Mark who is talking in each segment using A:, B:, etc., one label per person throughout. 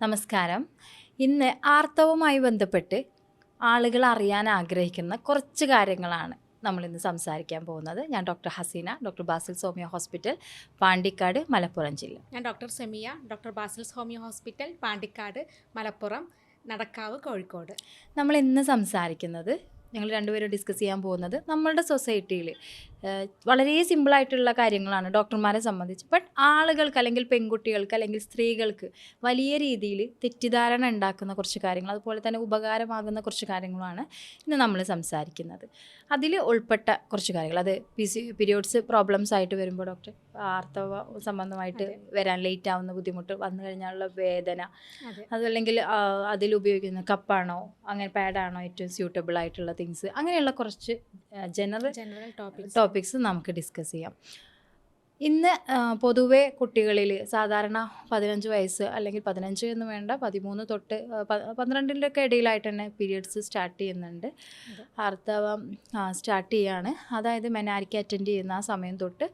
A: നമസ്കാരം. ഇന്ന് ആർത്തവവുമായി ബന്ധപ്പെട്ട് ആളുകൾ അറിയാൻ ആഗ്രഹിക്കുന്ന കുറച്ച് കാര്യങ്ങളാണ് നമ്മളിന്ന് സംസാരിക്കാൻ പോകുന്നത്. ഞാൻ ഡോക്ടർ ഹസീന ഡോക്ടർ ബാസിൽ സോമിയ ഹോസ്പിറ്റൽ പാണ്ടിക്കാട് മലപ്പുറം ജില്ല.
B: ഞാൻ doctor Semiya doctor Basil's homeo hospital Pandikkad Malappuram Nadakkavu Kozhikode.
A: നമ്മൾ ഇന്ന് സംസാരിക്കുന്നത് ഞങ്ങൾ രണ്ടുപേരും ഡിസ്കസ് ചെയ്യാൻ പോകുന്നത് നമ്മളുടെ സൊസൈറ്റിയിൽ വളരെ സിമ്പിളായിട്ടുള്ള കാര്യങ്ങളാണ് ഡോക്ടർമാരെ സംബന്ധിച്ച്. ബട്ട് ആളുകൾക്ക് അല്ലെങ്കിൽ പെൺകുട്ടികൾക്ക് അല്ലെങ്കിൽ സ്ത്രീകൾക്ക് വലിയ രീതിയിൽ തെറ്റിദ്ധാരണ ഉണ്ടാക്കുന്ന കുറച്ച് കാര്യങ്ങൾ അതുപോലെ തന്നെ ഉപകാരമാകുന്ന കുറച്ച് കാര്യങ്ങളാണ് ഇന്ന് നമ്മൾ സംസാരിക്കുന്നത്. അതിൽ ഉൾപ്പെട്ട കുറച്ച് കാര്യങ്ങൾ അത് പി സി പീരിയോഡ്സ് പ്രോബ്ലംസ് ആയിട്ട് വരുമ്പോൾ ഡോക്ടർ ആർത്തവ സംബന്ധമായിട്ട് വരാൻ ലേറ്റ് ആവുന്ന ബുദ്ധിമുട്ട് വന്നു കഴിഞ്ഞാലുള്ള വേദന
B: അതെ.
A: അതല്ലെങ്കിൽ അതിൽ ഉപയോഗിക്കുന്ന കപ്പാണോ അങ്ങനെ പാഡാണോ ഏറ്റവും സ്യൂട്ടബിൾ ആയിട്ടുള്ള തിങ്സ് അങ്ങനെയുള്ള കുറച്ച് ജനറൽ
B: ജനറൽ ടോപ്പിക്സ്
A: ടോപ്പിക്സ് നമുക്ക് ഡിസ്കസ് ചെയ്യാം. ഇന്ന് പൊതുവേ കുട്ടികളിൽ സാധാരണ പതിനഞ്ച് വയസ്സ് അല്ലെങ്കിൽ പതിനഞ്ച് എന്ന് വേണ്ട പതിമൂന്ന് തൊട്ട് പന്ത്രണ്ടിന്റെ ഒക്കെ ഇടയിലായിട്ട് തന്നെ പീരിയഡ്സ് സ്റ്റാർട്ട് ചെയ്യുന്നുണ്ട്. ആർത്തവം സ്റ്റാർട്ട് ചെയ്യാണ്. അതായത് മെനാരിക്ക് അറ്റൻഡ് ചെയ്യുന്ന ആ സമയം തൊട്ട്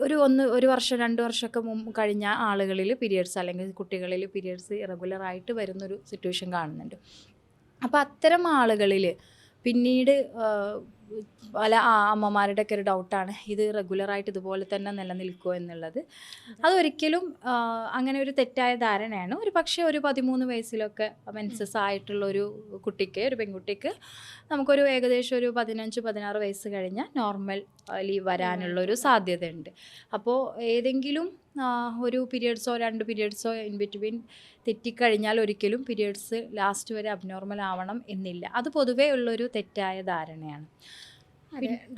A: ഒരു ഒന്ന് ഒരു വർഷം രണ്ട് വർഷമൊക്കെ മുമ്പ് കഴിഞ്ഞ ആളുകളിൽ പീരിയഡ്സ് അല്ലെങ്കിൽ കുട്ടികളിൽ പീരിയഡ്സ് ഇറഗുലറായിട്ട് വരുന്നൊരു സിറ്റുവേഷൻ കാണുന്നുണ്ട്. അപ്പോൾ അത്തരം ആളുകളിൽ പിന്നീട് പല ആ- അമ്മമാരുടെ ഒക്കെ ഒരു ഡൗട്ടാണ് ഇത് റെഗുലറായിട്ട് ഇതുപോലെ തന്നെ നിലനിൽക്കുമോ എന്നുള്ളത്. അതൊരിക്കലും അങ്ങനെ ഒരു തെറ്റായ ധാരണയാണ്. ഒരു പക്ഷേ ഒരു പതിമൂന്ന് വയസ്സിലൊക്കെ മെൻസസ് ആയിട്ടുള്ള ഒരു കുട്ടിക്ക് ഒരു പെൺകുട്ടിക്ക് നമുക്കൊരു ഏകദേശം ഒരു പതിനഞ്ച് പതിനാറ് വയസ്സ് കഴിഞ്ഞാൽ നോർമൽ ലീവ് വരാനുള്ള ഒരു സാധ്യതയുണ്ട്. അപ്പോൾ ഏതെങ്കിലും ഒരു പീരിയഡ്സോ രണ്ട് പീരിയഡ്സോ ഇൻ ബിറ്റ്വീൻ തെറ്റിക്കഴിഞ്ഞാൽ ഒരിക്കലും പീരിയഡ്സ് ലാസ്റ്റ് വരെ അബ്നോർമൽ ആവണം എന്നില്ല. അത് പൊതുവേ ഉള്ളൊരു തെറ്റായ ധാരണയാണ്.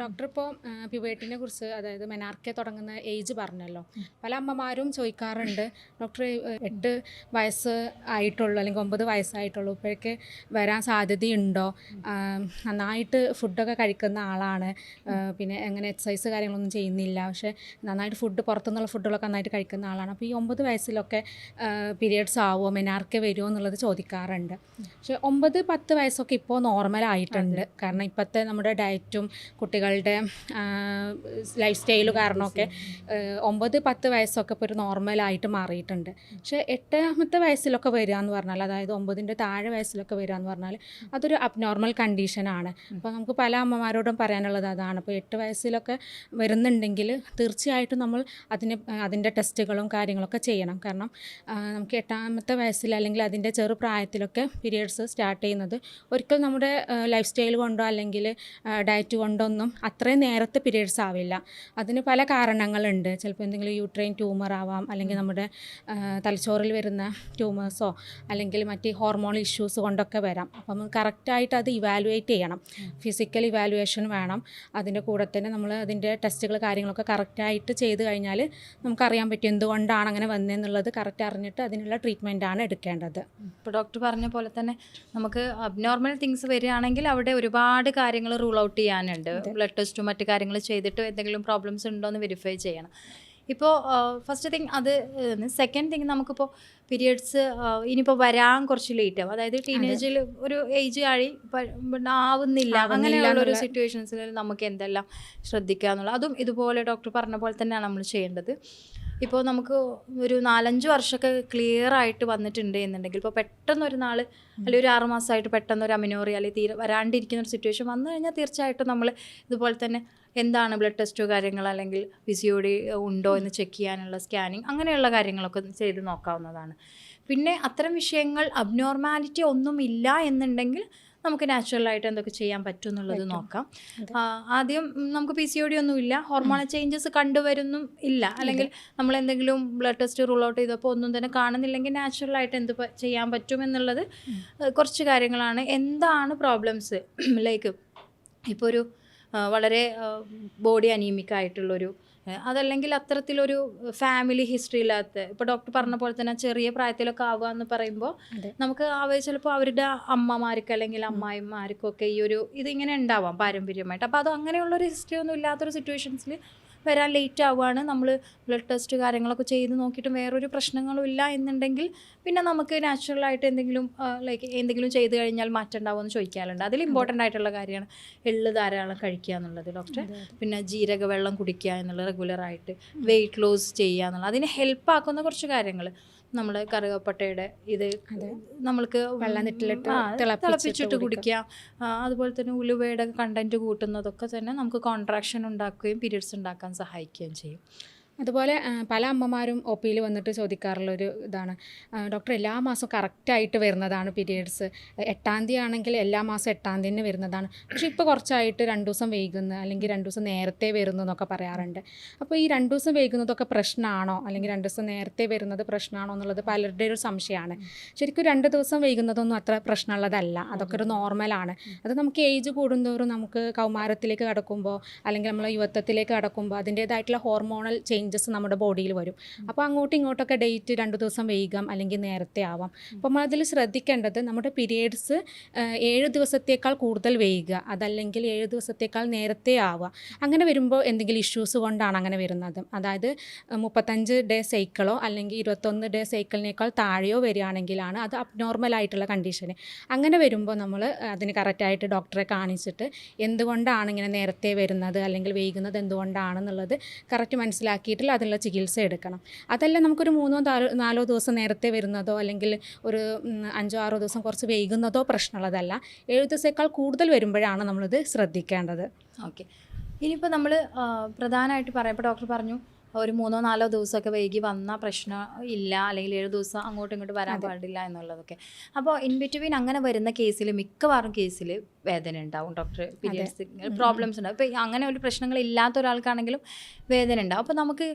B: ഡോക്ടർ ഇപ്പോൾ പ്യുവേട്ടിനെ കുറിച്ച് അതായത് മെനാർക്കെ തുടങ്ങുന്ന ഏജ് പറഞ്ഞല്ലോ. പല അമ്മമാരും ചോദിക്കാറുണ്ട് ഡോക്ടർ എട്ട് വയസ്സ് ആയിട്ടുള്ളൂ അല്ലെങ്കിൽ ഒമ്പത് വയസ്സായിട്ടുള്ളൂ ഇപ്പോഴേക്ക് വരാൻ സാധ്യതയുണ്ടോ? നന്നായിട്ട് ഫുഡൊക്കെ കഴിക്കുന്ന ആളാണ്. പിന്നെ എങ്ങനെ എക്സസൈസ് കാര്യങ്ങളൊന്നും ചെയ്യുന്നില്ല. പക്ഷേ നന്നായിട്ട് ഫുഡ് പുറത്തുനിന്നുള്ള ഫുഡുകളൊക്കെ നന്നായിട്ട് കഴിക്കുന്ന ആളാണ്. അപ്പോൾ ഈ ഒമ്പത് വയസ്സിലൊക്കെ പീരിയഡ്സ് ആവുമോ മെനാർക്കെ വരുമോ എന്നുള്ളത് ചോദിക്കാറുണ്ട്. പക്ഷേ ഒമ്പത് പത്ത് വയസ്സൊക്കെ ഇപ്പോൾ നോർമൽ ആയിട്ടുണ്ട് കാരണം ഇപ്പോഴത്തെ നമ്മുടെ ഡയറ്റും കുട്ടികളുടെ ലൈഫ് സ്റ്റൈൽ കാരണമൊക്കെ ഒമ്പത് പത്ത് വയസ്സൊക്കെ ഇപ്പോൾ ഒരു നോർമലായിട്ട് മാറിയിട്ടുണ്ട്. പക്ഷേ എട്ടാമത്തെ വയസ്സിലൊക്കെ വരിക എന്ന് പറഞ്ഞാൽ അതായത് ഒമ്പതിന്റെ താഴെ വയസ്സിലൊക്കെ വരിക എന്ന് പറഞ്ഞാൽ അതൊരു അബ്നോർമൽ കണ്ടീഷനാണ് അപ്പോൾ നമുക്ക് പല അമ്മമാരോടും പറയാനുള്ളത് അതാണ്. അപ്പോൾ എട്ട് വയസ്സിലൊക്കെ വരുന്നുണ്ടെങ്കിൽ തീർച്ചയായിട്ടും നമ്മൾ അതിന് അതിന്റെ ടെസ്റ്റുകളും കാര്യങ്ങളൊക്കെ ചെയ്യണം. കാരണം നമുക്ക് എട്ടാമത്തെ വയസ്സിൽ അല്ലെങ്കിൽ അതിന്റെ ചെറുപ്രായത്തിലൊക്കെ പീരിയഡ്സ് സ്റ്റാർട്ട് ചെയ്യുന്നത് ഒരിക്കൽ നമ്മുടെ ലൈഫ് സ്റ്റൈൽ കൊണ്ടോ അല്ലെങ്കിൽ ഡയറ്റ് കൊണ്ടൊന്നും അത്രയും നേരത്തെ പീരീഡ്സ് ആവില്ല. അതിന് പല കാരണങ്ങളുണ്ട്. ചിലപ്പോൾ എന്തെങ്കിലും യൂട്രൈൻ ട്യൂമർ ആവാം അല്ലെങ്കിൽ നമ്മുടെ തലച്ചോറിൽ വരുന്ന ട്യൂമേഴ്സോ അല്ലെങ്കിൽ മറ്റ് ഹോർമോൺ ഇഷ്യൂസ് കൊണ്ടൊക്കെ വരാം. അപ്പം കറക്റ്റായിട്ട് അത് ഇവാലുവേറ്റ് ചെയ്യണം. ഫിസിക്കൽ ഇവാലുവേഷൻ വേണം. അതിന്റെ കൂടെ തന്നെ നമ്മൾ അതിന്റെ ടെസ്റ്റുകൾ കാര്യങ്ങളൊക്കെ കറക്റ്റായിട്ട് ചെയ്ത് കഴിഞ്ഞാൽ നമുക്കറിയാൻ പറ്റും എന്തുകൊണ്ടാണ് അങ്ങനെ വന്നതെന്നുള്ളത് കറക്റ്റ് അറിഞ്ഞിട്ട് അതിനുള്ള ട്രീറ്റ്മെന്റാണ് എടുക്കേണ്ടത്.
A: ഇപ്പോൾ ഡോക്ടർ പറഞ്ഞ പോലെ തന്നെ നമുക്ക് അബ്നോർമൽ തിങ്സ് വരികയാണെങ്കിൽ അവിടെ ഒരുപാട് കാര്യങ്ങൾ റൂൾ ഔട്ട് ചെയ്യാനുണ്ട്. ബ്ലഡ് ടെസ്റ്റും മറ്റു കാര്യങ്ങൾ ചെയ്തിട്ട് എന്തെങ്കിലും പ്രോബ്ലംസ് ഉണ്ടോ എന്ന് വെരിഫൈ ചെയ്യണം. ഇപ്പോൾ ഫസ്റ്റ് തിങ് അത് സെക്കൻഡ് തിങ് നമുക്കിപ്പോൾ പീരിയഡ്സ് ഇനിയിപ്പോൾ വരാൻ കുറച്ച് ലേറ്റ് ആവും. അതായത് ടീനേജിൽ ഒരു ഏജ് ആയി ആവുന്നില്ല. അങ്ങനെയുള്ള ഒരു സിറ്റുവേഷൻസിൽ നമുക്ക് എന്തെല്ലാം ശ്രദ്ധിക്കുക എന്നുള്ളത് അതും ഇതുപോലെ ഡോക്ടർ പറഞ്ഞ പോലെ തന്നെയാണ് നമ്മൾ ചെയ്യേണ്ടത്. ഇപ്പോൾ നമുക്ക് ഒരു നാലഞ്ച് വർഷമൊക്കെ ക്ലിയർ ആയിട്ട് വന്നിട്ടുണ്ട് എന്നുണ്ടെങ്കിൽ ഇപ്പോൾ പെട്ടെന്ന് ഒരു നാൾ അല്ലെങ്കിൽ ഒരു ആറ് മാസമായിട്ട് പെട്ടെന്ന് ഒരു അമിനോറി അല്ലെങ്കിൽ തീരെ വരാണ്ടിരിക്കുന്ന ഒരു സിറ്റുവേഷൻ വന്നു കഴിഞ്ഞാൽ തീർച്ചയായിട്ടും നമ്മൾ ഇതുപോലെ തന്നെ എന്താണ് ബ്ലഡ് ടെസ്റ്റോ കാര്യങ്ങൾ അല്ലെങ്കിൽ പി സി ഒ ഡി ഉണ്ടോ എന്ന് ചെക്ക് ചെയ്യാനുള്ള സ്കാനിങ് അങ്ങനെയുള്ള കാര്യങ്ങളൊക്കെ ചെയ്ത് നോക്കാവുന്നതാണ്. പിന്നെ അത്തരം വിഷയങ്ങൾ അബ്നോർമാലിറ്റി ഒന്നും ഇല്ല എന്നുണ്ടെങ്കിൽ നമുക്ക് നാച്ചുറലായിട്ട് എന്തൊക്കെ ചെയ്യാൻ പറ്റും എന്നുള്ളത് നോക്കാം. ആദ്യം നമുക്ക് പി സി ഒ ഡി ഒന്നും ഇല്ല ഹോർമോണൽ ചേഞ്ചസ് കണ്ടുവരുന്നും ഇല്ല. അല്ലെങ്കിൽ നമ്മൾ എന്തെങ്കിലും ബ്ലഡ് ടെസ്റ്റ് റൂൾ ഔട്ട് ചെയ്തപ്പോൾ ഒന്നും തന്നെ കാണുന്നില്ലെങ്കിൽ നാച്ചുറലായിട്ട് എന്ത് ചെയ്യാൻ പറ്റും എന്നുള്ളത് കുറച്ച് കാര്യങ്ങളാണ്. എന്താണ് പ്രോബ്ലംസ് ലൈക്ക് ഇപ്പോൾ ഒരു വളരെ ബോഡി അനീമിക് ആയിട്ടുള്ളൊരു ഏഹ്, അതല്ലെങ്കിൽ അത്തരത്തിലൊരു ഫാമിലി ഹിസ്റ്ററി ഇല്ലാത്ത ഇപ്പൊ ഡോക്ടർ പറഞ്ഞ പോലെ തന്നെ ചെറിയ പ്രായത്തിലൊക്കെ ആവുക എന്ന് പറയുമ്പോൾ നമുക്ക് അവർ ചിലപ്പോൾ അവരുടെ അമ്മമാർക്ക് അല്ലെങ്കിൽ അമ്മായിമാർക്കൊക്കെ ഈ ഒരു ഇതിങ്ങനെ ഉണ്ടാവാം പാരമ്പര്യമായിട്ട്. അപ്പോൾ അത് അങ്ങനെയുള്ളൊരു ഹിസ്റ്ററി ഒന്നും ഇല്ലാത്തൊരു സിറ്റുവേഷൻസിൽ വരാൻ ലേറ്റ് ആവുകയാണ്. നമ്മൾ ബ്ലഡ് ടെസ്റ്റ് കാര്യങ്ങളൊക്കെ ചെയ്ത് നോക്കിയിട്ടും വേറൊരു പ്രശ്നങ്ങളും ഇല്ല എന്നുണ്ടെങ്കിൽ പിന്നെ നമുക്ക് നാച്ചുറലായിട്ട് എന്തെങ്കിലും ലൈക്ക് എന്തെങ്കിലും ചെയ്ത് കഴിഞ്ഞാൽ മാറ്റം ഉണ്ടാവുമെന്ന് ചോദിക്കാറുണ്ട്. അതിൽ ഇമ്പോർട്ടന്റ് ആയിട്ടുള്ള കാര്യമാണ് എള്ള് ധാരാളം കഴിക്കുക എന്നുള്ളത് ഡോക്ടർ പിന്നെ ജീരക വെള്ളം കുടിക്കുക എന്നുള്ളത് റെഗുലറായിട്ട് വെയിറ്റ് ലോസ് ചെയ്യുക എന്നുള്ളത്. അതിന് ഹെൽപ്പ് ആക്കുന്ന കുറച്ച് കാര്യങ്ങൾ നമ്മുടെ കറുകപ്പട്ടയുടെ ഇത്. നമ്മൾക്ക്
B: വെള്ളത്തിലിട്ട്
A: ആ,
B: തിളപ്പിച്ചിട്ട്. കുടിക്കാം
A: അതുപോലെ തന്നെ ഉലുവയുടെ കണ്ടന്റ് കൂട്ടുന്നതൊക്കെ തന്നെ നമുക്ക് കോൺട്രാക്ഷൻ ഉണ്ടാക്കുകയും പീരീഡ്സ് ഉണ്ടാക്കാൻ സഹായിക്കുകയും ചെയ്യും
B: അതുപോലെ പല അമ്മമാരും ഒ പിയിൽ വന്നിട്ട് ചോദിക്കാറുള്ളൊരു ഇതാണ്. ഡോക്ടർ എല്ലാ മാസവും കറക്റ്റായിട്ട് വരുന്നതാണ് പീരീഡ്സ് എട്ടാം തീയതി ആണെങ്കിൽ എല്ലാ മാസവും എട്ടാം തീയതി തന്നെ വരുന്നതാണ്. പക്ഷേ ഇപ്പോൾ കുറച്ചായിട്ട് രണ്ട് ദിവസം വൈകുന്ന അല്ലെങ്കിൽ രണ്ട് ദിവസം നേരത്തെ വരുന്നു എന്നൊക്കെ പറയാറുണ്ട്. അപ്പോൾ ഈ രണ്ട് ദിവസം വൈകുന്നതൊക്കെ പ്രശ്നമാണോ? അല്ലെങ്കിൽ രണ്ട് ദിവസം നേരത്തെ വരുന്നത് പ്രശ്നമാണോ എന്നുള്ളത് പലരുടെ ഒരു സംശയമാണ്. ശരിക്കും രണ്ട് ദിവസം വൈകുന്നതൊന്നും അത്ര പ്രശ്നമുള്ളതല്ല. അതൊക്കെ ഒരു നോർമലാണ്. അത് നമുക്ക് ഏജ് കൂടുന്തോറും നമുക്ക് കൗമാരത്തിലേക്ക് കടക്കുമ്പോൾ അല്ലെങ്കിൽ നമ്മൾ യുവത്വത്തിലേക്ക് കടക്കുമ്പോൾ അതിന്റേതായിട്ടുള്ള ഹോർമോണൽ ചേഞ്ചസ് നമ്മുടെ ബോഡിയിൽ വരും. അപ്പോൾ അങ്ങോട്ടും ഇങ്ങോട്ടൊക്കെ ഡേറ്റ് രണ്ട് ദിവസം വൈകാം അല്ലെങ്കിൽ നേരത്തെ ആവാം. അപ്പോൾ നമ്മൾ അതിൽ ശ്രദ്ധിക്കേണ്ടത് നമ്മുടെ പീരിയഡ്സ് ഏഴ് ദിവസത്തേക്കാൾ കൂടുതൽ വൈകുക അതല്ലെങ്കിൽ ഏഴ് ദിവസത്തേക്കാൾ നേരത്തെ ആവുക അങ്ങനെ വരുമ്പോൾ എന്തെങ്കിലും ഇഷ്യൂസ് കൊണ്ടാണ് അങ്ങനെ വരുന്നത്. അതായത് മുപ്പത്തഞ്ച് ഡേ സൈക്കിളോ അല്ലെങ്കിൽ ഇരുപത്തൊന്ന് ഡേ സൈക്കിളിനേക്കാൾ താഴെയോ വരികയാണെങ്കിലാണ് അത് അബ്നോർമൽ ആയിട്ടുള്ള കണ്ടീഷന് അങ്ങനെ വരുമ്പോൾ നമ്മൾ അതിന് കറക്റ്റായിട്ട് ഡോക്ടറെ കാണിച്ചിട്ട് എന്തുകൊണ്ടാണ് ഇങ്ങനെ നേരത്തെ വരുന്നത് അല്ലെങ്കിൽ വൈകുന്നത് എന്തുകൊണ്ടാണെന്നുള്ളത് കറക്റ്റ് മനസ്സിലാക്കിയിട്ട് അതിനുള്ള ചികിത്സ എടുക്കണം. അതല്ല നമുക്കൊരു മൂന്നോ നാലോ നാലോ ദിവസം നേരത്തെ വരുന്നതോ അല്ലെങ്കിൽ ഒരു അഞ്ചോ ആറോ ദിവസം കുറച്ച് വൈകുന്നതോ പ്രശ്നമുള്ളതല്ല. ഏഴ് ദിവസത്തേക്കാൾ കൂടുതൽ വരുമ്പോഴാണ് നമ്മളിത് ശ്രദ്ധിക്കേണ്ടത്.
A: ഓക്കെ. ഇനിയിപ്പോൾ നമ്മൾ പ്രധാനമായിട്ട് പറയാം. ഇപ്പോൾ ഡോക്ടർ പറഞ്ഞു ഒരു മൂന്നോ നാലോ ദിവസമൊക്കെ വൈകി വന്ന പ്രശ്നം ഇല്ല അല്ലെങ്കിൽ ഏഴ് ദിവസം അങ്ങോട്ടും ഇങ്ങോട്ടും വരാൻ പാടില്ല എന്നുള്ളതൊക്കെ. അപ്പോൾ ഇൻ ബിറ്റ്വീൻ അങ്ങനെ വരുന്ന കേസിൽ മിക്കവാറും കേസിൽ വേദന ഉണ്ടാവും. ഡോക്ടർ പീരിയഡ്സ് പ്രോബ്ലംസ് ഉണ്ടാവും. ഇപ്പം അങ്ങനെ ഒരു പ്രശ്നങ്ങൾ ഇല്ലാത്ത ഒരാൾക്കാണെങ്കിലും വേദന ഉണ്ടാവും. അപ്പോൾ നമുക്ക്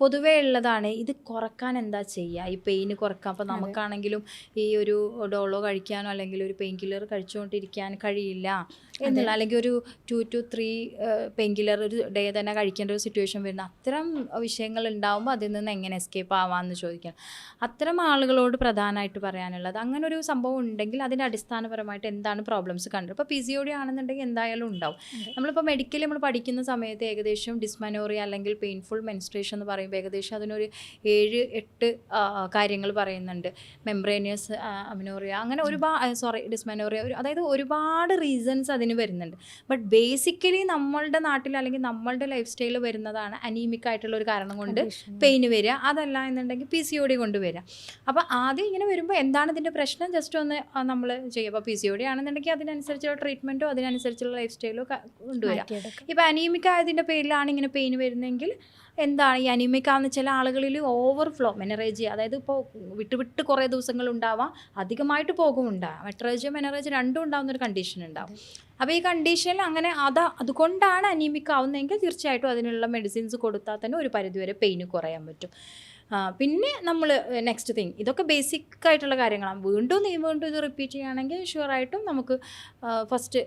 A: പൊതുവേ ഉള്ളതാണ് ഇത് കുറയ്ക്കാൻ എന്താ ചെയ്യുക ഈ പെയിന് കുറയ്ക്കാൻ. അപ്പോൾ നമുക്കാണെങ്കിലും ഈ ഒരു ഡോളോ കഴിക്കാനോ അല്ലെങ്കിൽ ഒരു പെയിൻ കില്ലർ കഴിച്ചുകൊണ്ടിരിക്കാൻ കഴിയില്ല എന്നുള്ള അല്ലെങ്കിൽ ഒരു two two three pain killer ഒരു ഡേ തന്നെ കഴിക്കേണ്ട ഒരു സിറ്റുവേഷൻ വരുന്ന അത്തരം വിഷയങ്ങൾ ഉണ്ടാവുമ്പോൾ അതിൽ നിന്ന് എങ്ങനെ എസ്കേപ്പ് ആവാമെന്ന് ചോദിക്കണം അത്തരം ആളുകളോട് പ്രധാനമായിട്ട് പറയാനുള്ളത് അങ്ങനെ ഒരു സംഭവം ഉണ്ടെങ്കിൽ അതിന്റെ അടിസ്ഥാനപരമായിട്ട് എന്താണ് പ്രോബ്ലംസ് കണ്ടത് ഇപ്പോൾ പി സി ഒ ഡി ആണെന്നുണ്ടെങ്കിൽ എന്തായാലും ഉണ്ടാവും. നമ്മളിപ്പോൾ മെഡിക്കലി നമ്മൾ പഠിക്കുന്ന സമയത്ത് ഏകദേശം ഡിസ്മനോറിയ അല്ലെങ്കിൽ പെയിൻഫുൾ മെൻസ്ട്രേഷൻ എന്ന് പറയുമ്പോൾ ഏകദേശം അതിനൊരു ഏഴ് എട്ട് കാര്യങ്ങൾ പറയുന്നുണ്ട്. മെംബ്രേനിയസ് അമിനോറിയ അങ്ങനെ ഒരുപാട് സോറി ഡിസ്മനോറിയ ഒരു അതായത് ഒരുപാട് റീസൺസ് അതിന് വരുന്നുണ്ട്. ബട്ട് ബേസിക്കലി നമ്മളുടെ നാട്ടിൽ അല്ലെങ്കിൽ നമ്മളുടെ ലൈഫ് സ്റ്റൈലിൽ വരുന്നതാണ് അനീമിക് ആയിട്ടുള്ള ഒരു കാരണം കൊണ്ട് പെയിൻ വരിക. അതല്ല എന്നുണ്ടെങ്കിൽ പി സി ഒ ഡി കൊണ്ടുവരിക അപ്പോൾ ആദ്യം ഇങ്ങനെ വരുമ്പോൾ എന്താണ് ഇതിന്റെ പ്രശ്നം? ജസ്റ്റ് ഒന്ന് നമ്മൾ ചെയ്യുക. അപ്പോൾ പി സി ഒ ഡി ആണെന്നുണ്ടെങ്കിൽ അതിനനുസരിച്ചുള്ള ട്രീറ്റ്മെന്റോ അതിനനുസരിച്ചുള്ള ലൈഫ് സ്റ്റൈലോ കൊണ്ടുവരാം.
B: ഇപ്പം
A: ഇപ്പോൾ അനീമിക് ആയതിന്റെ പേരിലാണ് ഇങ്ങനെ പെയിൻ വരുന്നതെങ്കിൽ എന്താണ്? ഈ അനീമിക്ക എന്ന് വെച്ചാൽ ആളുകളിൽ ഓവർഫ്ലോ മെനറേജി അതായത് ഇപ്പോൾ വിട്ട് വിട്ട് കുറേ ദിവസങ്ങൾ ഉണ്ടാവാം അധികമായിട്ട് പോകും ഉണ്ടാവാം. മെട്രേജ് മെനറേജ് രണ്ടും ഉണ്ടാകുന്ന ഒരു കണ്ടീഷൻ ഉണ്ടാവും. അപ്പോൾ ഈ കണ്ടീഷനിൽ അങ്ങനെ അത് അതുകൊണ്ടാണ് അനീമിക് ആവുന്നതെങ്കിൽ തീർച്ചയായിട്ടും അതിനുള്ള മെഡിസിൻസ് കൊടുത്താൽ തന്നെ ഒരു പരിധിവരെ പെയിന് കുറയാൻ പറ്റും. പിന്നെ നമ്മൾ നെക്സ്റ്റ് തിങ് ഇതൊക്കെ ബേസിക് ആയിട്ടുള്ള കാര്യങ്ങളാണ് വീണ്ടും നീ വീണ്ടും ഇത് റിപ്പീറ്റ് ചെയ്യുകയാണെങ്കിൽ ഷുവറായിട്ടും നമുക്ക് ഫസ്റ്റ്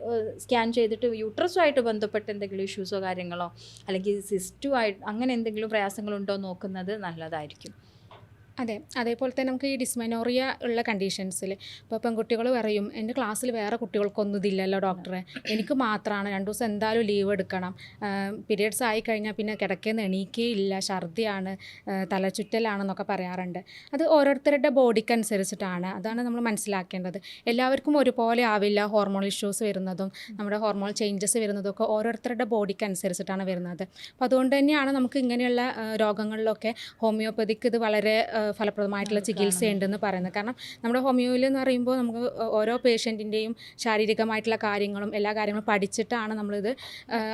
A: സ്കാൻ ചെയ്തിട്ട് യൂട്രസുമായിട്ട് ബന്ധപ്പെട്ട് എന്തെങ്കിലും ഇഷ്യൂസോ കാര്യങ്ങളോ അല്ലെങ്കിൽ സിസ്റ്റുമായിട്ട് അങ്ങനെ എന്തെങ്കിലും പ്രയാസങ്ങളുണ്ടോ നോക്കുന്നത് നല്ലതായിരിക്കും.
B: അതെ അതേപോലെ തന്നെ നമുക്ക് ഈ ഡിസ്മനോറിയ ഉള്ള കണ്ടീഷൻസിൽ ഇപ്പോൾ പെൺകുട്ടികൾ പറയും എന്റെ ക്ലാസ്സിൽ വേറെ കുട്ടികൾക്കൊന്നും ഇതില്ലല്ലോ ഡോക്ടറെ എനിക്ക് മാത്രമാണ് രണ്ട് ദിവസം എന്തായാലും ലീവ് എടുക്കണം. പീരിയഡ്സ് ആയി കഴിഞ്ഞാൽ പിന്നെ എണീക്കേ ഇല്ല ഛർദിയാണ്. തലചുറ്റലാണെന്നൊക്കെ പറയാറുണ്ട്. അത് ഓരോരുത്തരുടെ ബോഡിക്ക് അനുസരിച്ചിട്ടാണ് അതാണ് നമ്മൾ മനസ്സിലാക്കേണ്ടത്. എല്ലാവർക്കും ഒരുപോലെ ആവില്ല ഹോർമോൺ ഇഷ്യൂസ് വരുന്നതും നമ്മുടെ ഹോർമോൺ ചേഞ്ചസ് വരുന്നതും ഒക്കെ ഓരോരുത്തരുടെ ബോഡിക്ക് അനുസരിച്ചിട്ടാണ് വരുന്നത്. അപ്പോൾ അതുകൊണ്ട് തന്നെയാണ് നമുക്ക് ഇങ്ങനെയുള്ള രോഗങ്ങളിലൊക്കെ ഹോമിയോപ്പതിക്ക് ഇത് വളരെ ഫലപ്രദമായിട്ടുള്ള ചികിത്സയുണ്ടെന്ന് പറയുന്നത്. കാരണം നമ്മുടെ ഹോമിയോയിൽ എന്ന് പറയുമ്പോൾ നമുക്ക് ഓരോ പേഷ്യന്റിന്റെയും ശാരീരികമായിട്ടുള്ള കാര്യങ്ങളും എല്ലാ കാര്യങ്ങളും പഠിച്ചിട്ടാണ് നമ്മളിത്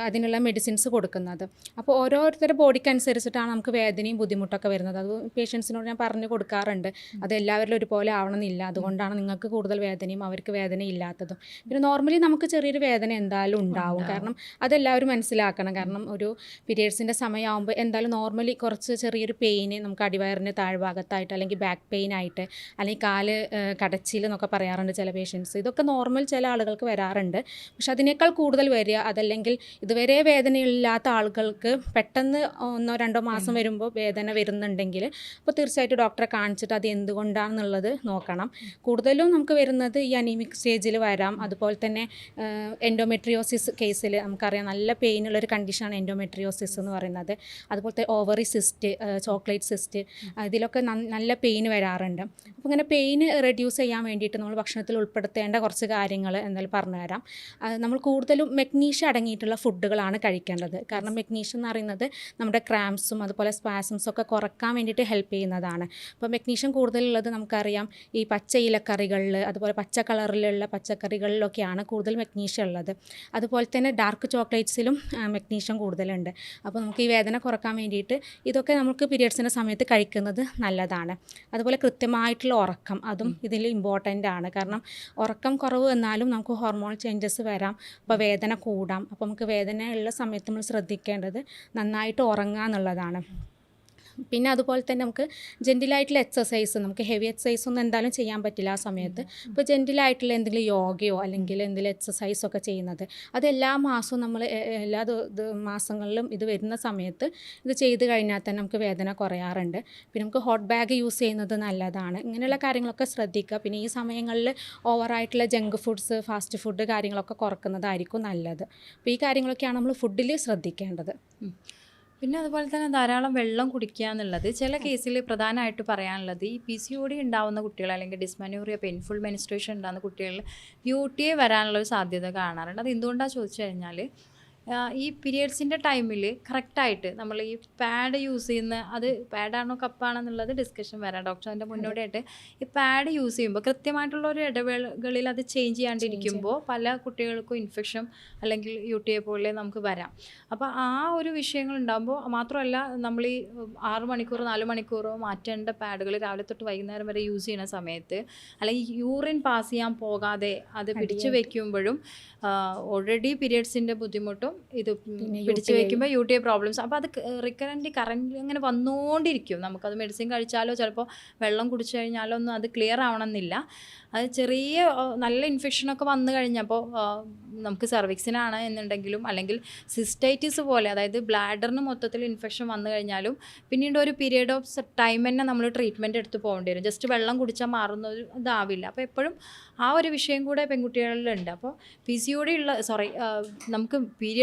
B: അതിനുള്ള മെഡിസിൻസ് കൊടുക്കുന്നത്. അപ്പോൾ ഓരോരുത്തരുടെ ബോഡിക്ക് അനുസരിച്ചിട്ടാണ് നമുക്ക് വേദനയും ബുദ്ധിമുട്ടൊക്കെ വരുന്നത്. അത് പേഷ്യൻസിനോട് ഞാൻ പറഞ്ഞു കൊടുക്കാറുണ്ട്. അത് എല്ലാവരിലും ഒരുപോലെ ആവണമെന്നില്ല. അതുകൊണ്ടാണ് നിങ്ങൾക്ക് കൂടുതൽ വേദനയും അവർക്ക് വേദന ഇല്ലാത്തതും. പിന്നെ നോർമലി നമുക്ക് ചെറിയൊരു വേദന എന്തായാലും ഉണ്ടാവും. കാരണം അതെല്ലാവരും മനസ്സിലാക്കണം. കാരണം ഒരു പീരിയഡ്സിന്റെ സമയമാകുമ്പോൾ എന്തായാലും നോർമലി കുറച്ച് ചെറിയൊരു പെയിന് നമുക്ക് അടിവയറിന്റെ താഴ്ഭാഗത്തായിട്ട് അല്ലെങ്കിൽ ബാക്ക് പെയിൻ ആയിട്ട് അല്ലെങ്കിൽ കാൽ കടച്ചിലെന്നൊക്കെ കടച്ചിൽ എന്നൊക്കെ പറയാറുണ്ട് ചില പേഷ്യൻസ് ഇതൊക്കെ നോർമൽ ചില ആളുകൾക്ക് വരാറുണ്ട്. പക്ഷെ അതിനേക്കാൾ കൂടുതൽ വരിക അതല്ലെങ്കിൽ ഇതുവരെ വേദനയില്ലാത്ത ആളുകൾക്ക് പെട്ടെന്ന് ഒന്നോ രണ്ടോ മാസം വരുമ്പോൾ വേദന വരുന്നുണ്ടെങ്കിൽ അപ്പോൾ തീർച്ചയായിട്ടും ഡോക്ടറെ കാണിച്ചിട്ട് അത് എന്തുകൊണ്ടാണെന്നുള്ളത് നോക്കണം. കൂടുതലും നമുക്ക് വരുന്നത് ഈ അനീമിക് സ്റ്റേജിൽ വരാം. അതുപോലെ തന്നെ എൻഡോമെട്രിയോസിസ് കേസിൽ നമുക്കറിയാം നല്ല പെയിനുള്ളൊരു കണ്ടീഷനാണ് എൻഡോമെട്രിയോസിസ് എന്ന് പറയുന്നത്. അതുപോലത്തെ ഓവറി സിസ്റ്റ് ചോക്ലേറ്റ് സിസ്റ്റ് ഇതിലൊക്കെ നല്ല പെയിൻ വരാറുണ്ട്. അപ്പോൾ ഇങ്ങനെ പെയിൻ റെഡ്യൂസ് ചെയ്യാൻ വേണ്ടിയിട്ട് നമ്മൾ ഭക്ഷണത്തിൽ ഉൾപ്പെടുത്തേണ്ട കുറച്ച് കാര്യങ്ങൾ എന്തായാലും പറഞ്ഞുതരാം തരാം. നമ്മൾ കൂടുതലും മെഗ്നീഷ്യ അടങ്ങിയിട്ടുള്ള ഫുഡുകളാണ് കഴിക്കേണ്ടത്. കാരണം മെഗ്നീഷ്യം എന്ന് പറയുന്നത് നമ്മുടെ ക്രാംസും അതുപോലെ സ്പാസംസും ഒക്കെ കുറയ്ക്കാൻ വേണ്ടിയിട്ട് ഹെൽപ്പ് ചെയ്യുന്നതാണ്. അപ്പോൾ മെഗ്നീഷ്യം കൂടുതലുള്ളത് നമുക്കറിയാം. ഈ പച്ച ഇലക്കറികളിൽ അതുപോലെ പച്ച കളറിലുള്ള പച്ചക്കറികളിലൊക്കെയാണ് കൂടുതൽ മെഗ്നീഷ്യം ഉള്ളത്. അതുപോലെ തന്നെ ഡാർക്ക് ചോക്ലേറ്റ്സിലും മെഗ്നീഷ്യം കൂടുതലുണ്ട്. അപ്പോൾ നമുക്ക് ഈ വേദന കുറയ്ക്കാൻ വേണ്ടിയിട്ട് ഇതൊക്കെ നമുക്ക് പീരിയഡ്സിന്റെ സമയത്ത് കഴിക്കുന്നത് നല്ലതാണ്. അതുപോലെ കൃത്യമായിട്ടുള്ള ഉറക്കം അതും ഇതിൽ ഇമ്പോർട്ടന്റ് ആണ്. കാരണം ഉറക്കം കുറവ് എന്നാലും നമുക്ക് ഹോർമോൺ ചേഞ്ചസ് വരാം. അപ്പോൾ വേദന കൂടാം. അപ്പോൾ നമുക്ക് വേദനയുള്ള ഉള്ള സമയത്ത് നമ്മൾ ശ്രദ്ധിക്കേണ്ടത് നന്നായിട്ട് ഉറങ്ങുക എന്നുള്ളതാണ്. പിന്നെ അതുപോലെ തന്നെ നമുക്ക് ജെന്റിലായിട്ടുള്ള എക്സസൈസ് നമുക്ക് ഹെവി എക്സസൈസ് ഒന്നും എന്തായാലും ചെയ്യാൻ പറ്റില്ല ആ സമയത്ത്. ഇപ്പോൾ ജെന്റിലായിട്ടുള്ള എന്തെങ്കിലും യോഗയോ അല്ലെങ്കിൽ എന്തെങ്കിലും എക്സസൈസോ ഒക്കെ ചെയ്യുന്നത് അത് എല്ലാ മാസവും നമ്മൾ എല്ലാ മാസങ്ങളിലും ഇത് വരുന്ന സമയത്ത് ഇത് ചെയ്ത് കഴിഞ്ഞാൽ തന്നെ നമുക്ക് വേദന കുറയാറുണ്ട്. പിന്നെ നമുക്ക് ഹോട്ട് ബാഗ് യൂസ് ചെയ്യുന്നത് നല്ലതാണ്. ഇങ്ങനെയുള്ള കാര്യങ്ങളൊക്കെ ശ്രദ്ധിക്കുക. പിന്നെ ഈ സമയങ്ങളിൽ ഓവറായിട്ടുള്ള ജങ്ക് ഫുഡ്സ് ഫാസ്റ്റ് ഫുഡ് കാര്യങ്ങളൊക്കെ കുറക്കുന്നതായിരിക്കും നല്ലത്. അപ്പോൾ ഈ കാര്യങ്ങളൊക്കെയാണ് നമ്മൾ ഫുഡിൽ ശ്രദ്ധിക്കേണ്ടത്.
A: പിന്നെ അതുപോലെ തന്നെ ധാരാളം വെള്ളം കുടിക്കുക എന്നുള്ളത് ചില കേസിൽ പ്രധാനമായിട്ട് പറയാനുള്ളത് ഈ പി സി ഒ ഡി ഉണ്ടാവുന്ന കുട്ടികൾ അല്ലെങ്കിൽ ഡിസ്മനൂറിയ പെയിൻഫുൾ മെനിസ്ട്രേഷൻ ഉണ്ടാകുന്ന കുട്ടികളിൽ യു ടി എ വരാനുള്ള ഒരു സാധ്യത കാണാറുണ്ട്. അത് എന്തുകൊണ്ടാണ് ചോദിച്ചു കഴിഞ്ഞാൽ ഈ പീരിയഡ്സിന്റെ ടൈമിൽ കറക്റ്റായിട്ട് നമ്മൾ ഈ പാഡ് യൂസ് ചെയ്യുന്ന അത് പാഡാണോ കപ്പാണെന്നുള്ളത് ഡിസ്കഷൻ വരാം. ഡോക്ടർ അതിന്റെ മുന്നോടിയായിട്ട് ഈ പാഡ് യൂസ് ചെയ്യുമ്പോൾ കൃത്യമായിട്ടുള്ള ഒരു ഇടവേളകളിൽ അത് ചേഞ്ച് ചെയ്യാണ്ടിരിക്കുമ്പോൾ പല കുട്ടികൾക്കും ഇൻഫെക്ഷൻ അല്ലെങ്കിൽ യു ടി എ പോലെ നമുക്ക് വരാം. അപ്പോൾ ആ ഒരു വിഷയങ്ങൾ ഉണ്ടാകുമ്പോൾ മാത്രമല്ല നമ്മൾ ഈ ആറ് മണിക്കൂർ നാല് മണിക്കൂറോ മാറ്റേണ്ട പാഡുകൾ രാവിലെ തൊട്ട് വൈകുന്നേരം വരെ യൂസ് ചെയ്യുന്ന സമയത്ത് അല്ലെങ്കിൽ യൂറിൻ പാസ് ചെയ്യാൻ പോകാതെ അത് പിടിച്ചു വെക്കുമ്പോഴും ഓൾറെഡി പീരിയഡ്സിന്റെ ബുദ്ധിമുട്ടും ഇത് പിടിച്ചു. വെക്കുമ്പോൾ യു ടി ഐ പ്രോബ്ലംസ് അപ്പോൾ അത് റിക്കറന്റ് കറന്റ് അങ്ങനെ വന്നുകൊണ്ടിരിക്കും നമുക്കത് മെഡിസിൻ കഴിച്ചാലോ ചിലപ്പോൾ വെള്ളം കുടിച്ചു കഴിഞ്ഞാലോ ഒന്നും അത് ക്ലിയർ ആവണമെന്നില്ല. അത് ചെറിയ നല്ല ഇൻഫെക്ഷനൊക്കെ വന്നു കഴിഞ്ഞപ്പോൾ നമുക്ക് സർവിക്സിനാണ് എന്നുണ്ടെങ്കിലും അല്ലെങ്കിൽ സിസ്റ്റൈറ്റിസ് പോലെ അതായത് ബ്ലാഡറിന് മൊത്തത്തിൽ ഇൻഫെക്ഷൻ വന്നു കഴിഞ്ഞാലും പിന്നീട് ഒരു പീരിയഡ് ഓഫ് ടൈം തന്നെ നമ്മൾ ട്രീറ്റ്മെന്റ് എടുത്ത് പോകേണ്ടി വരും. ജസ്റ്റ് വെള്ളം കുടിച്ചാൽ മാറുന്ന ഒരു ഇതാവില്ല. അപ്പോൾ എപ്പോഴും ആ ഒരു വിഷയം കൂടെ പെൺകുട്ടികളിലുണ്ട്. അപ്പോൾ പി സി ഒ ഡി ഉള്ള സോറി നമുക്ക്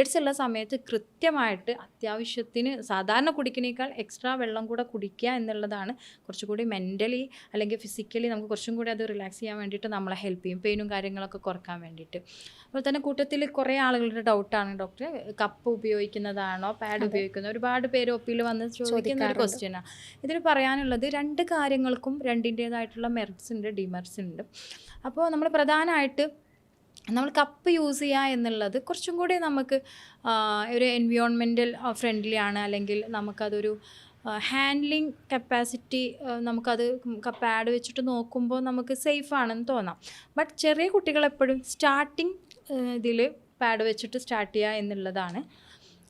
A: പീരിയഡ്സ് ഉള്ള സമയത്ത് കൃത്യമായിട്ട് അത്യാവശ്യത്തിന് സാധാരണ കുടിക്കുന്നേക്കാൾ എക്സ്ട്രാ വെള്ളം കൂടെ കുടിക്കുക എന്നുള്ളതാണ്. കുറച്ചുകൂടി മെന്റലി അല്ലെങ്കിൽ ഫിസിക്കലി നമുക്ക് കുറച്ചും കൂടി അത് റിലാക്സ് ചെയ്യാൻ വേണ്ടിയിട്ട് നമ്മളെ ഹെൽപ്പ് ചെയ്യും. പെയിനും കാര്യങ്ങളൊക്കെ കുറയ്ക്കാൻ വേണ്ടിയിട്ട്. അതുപോലെ തന്നെ കൂട്ടത്തിൽ കുറേ ആളുകളുടെ ഡൗട്ടാണ് ഡോക്ടർ കപ്പ് ഉപയോഗിക്കുന്നതാണോ പാഡ് ഉപയോഗിക്കുന്നോ ഒരുപാട് പേര് ഒപ്പിയിൽ വന്ന് ചോദിക്കുന്ന ഒരു. ക്വസ്റ്റ്യനാണ് ഇതിൽ പറയാനുള്ളത് രണ്ട് കാര്യങ്ങൾക്കും രണ്ടിന്റേതായിട്ടുള്ള മെറിറ്റ്സ് ഉണ്ട് ഡിമെറിറ്റ്സ് ഉണ്ട്. അപ്പോൾ നമ്മൾ പ്രധാനമായിട്ട് നമ്മൾ കപ്പ് യൂസ് ചെയ്യുക എന്നുള്ളത് കുറച്ചും കൂടി നമുക്ക് ഒരു എൻവിയോൺമെന്റൽ ഫ്രണ്ട്ലി ആണ്. അല്ലെങ്കിൽ നമുക്കതൊരു ഹാൻഡ്ലിങ് കപ്പാസിറ്റി നമുക്കത് കപ്പ് ആഡ് വെച്ചിട്ട് നോക്കുമ്പോൾ നമുക്ക് സേഫ് ആണെന്ന് തോന്നാം. ബട്ട് ചെറിയ കുട്ടികൾ എപ്പോഴും സ്റ്റാർട്ടിങ് ഇതിൽ പാഡ് വെച്ചിട്ട് സ്റ്റാർട്ട് ചെയ്യുക എന്നുള്ളതാണ്.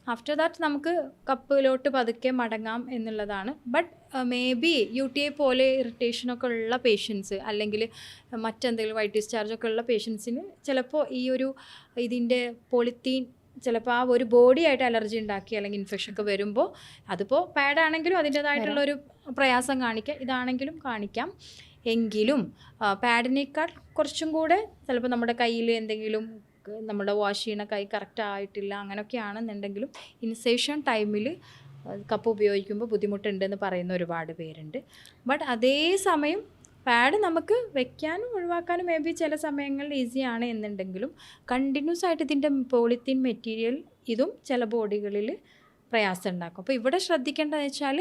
A: ആഫ്റ്റർ ദാറ്റ് നമുക്ക് കപ്പിലോട്ട് പതുക്കെ മടങ്ങാം എന്നുള്ളതാണ്. But maybe U T I പോലെ ഇറിറ്റേഷനൊക്കെ ഉള്ള പേഷ്യൻസ് അല്ലെങ്കിൽ മറ്റെന്തെങ്കിലും വൈറ്റ് ഡിസ്ചാർജ് ഒക്കെ ഉള്ള പേഷ്യൻസിന് ചിലപ്പോൾ ഈ ഒരു ഇതിന്റെ പൊളിത്തീൻ ചിലപ്പോൾ ആ ഒരു ബോഡി ആയിട്ട് അലർജി ഉണ്ടാക്കി അല്ലെങ്കിൽ ഇൻഫെക്ഷൻ ഒക്കെ വരുമ്പോൾ അതിപ്പോൾ പാഡാണെങ്കിലും അതിന്റേതായിട്ടുള്ള ഒരു പ്രയാസം കാണിക്കാം. ഇതാണെങ്കിലും കാണിക്കാം. എങ്കിലും പാഡിനേക്കാൾ കുറച്ചും കൂടെ ചിലപ്പോൾ നമ്മുടെ കയ്യിൽ എന്തെങ്കിലും നമ്മുടെ വാഷ് ചെയ്യണ കൈ കറക്റ്റ് ആയിട്ടില്ല അങ്ങനെയൊക്കെ ആണെന്നുണ്ടെങ്കിലും ഇൻസേഷൻ ടൈമിൽ കപ്പ് ഉപയോഗിക്കുമ്പോൾ ബുദ്ധിമുട്ടുണ്ടെന്ന് പറയുന്ന ഒരുപാട് പേരുണ്ട്. ബട്ട് അതേ സമയം പാഡ് നമുക്ക് വെക്കാനും ഒഴിവാക്കാനും മേ ബി ചില സമയങ്ങളിൽ ഈസിയാണ് എന്നുണ്ടെങ്കിലും കണ്ടിന്യൂസ് ആയിട്ട് ഇതിന്റെ പോളിത്തീൻ മെറ്റീരിയൽ ഇതും ചില ബോഡികളിൽ പ്രയാസം ഉണ്ടാക്കും. അപ്പോൾ ഇവിടെ ശ്രദ്ധിക്കേണ്ടതെന്ന് വെച്ചാൽ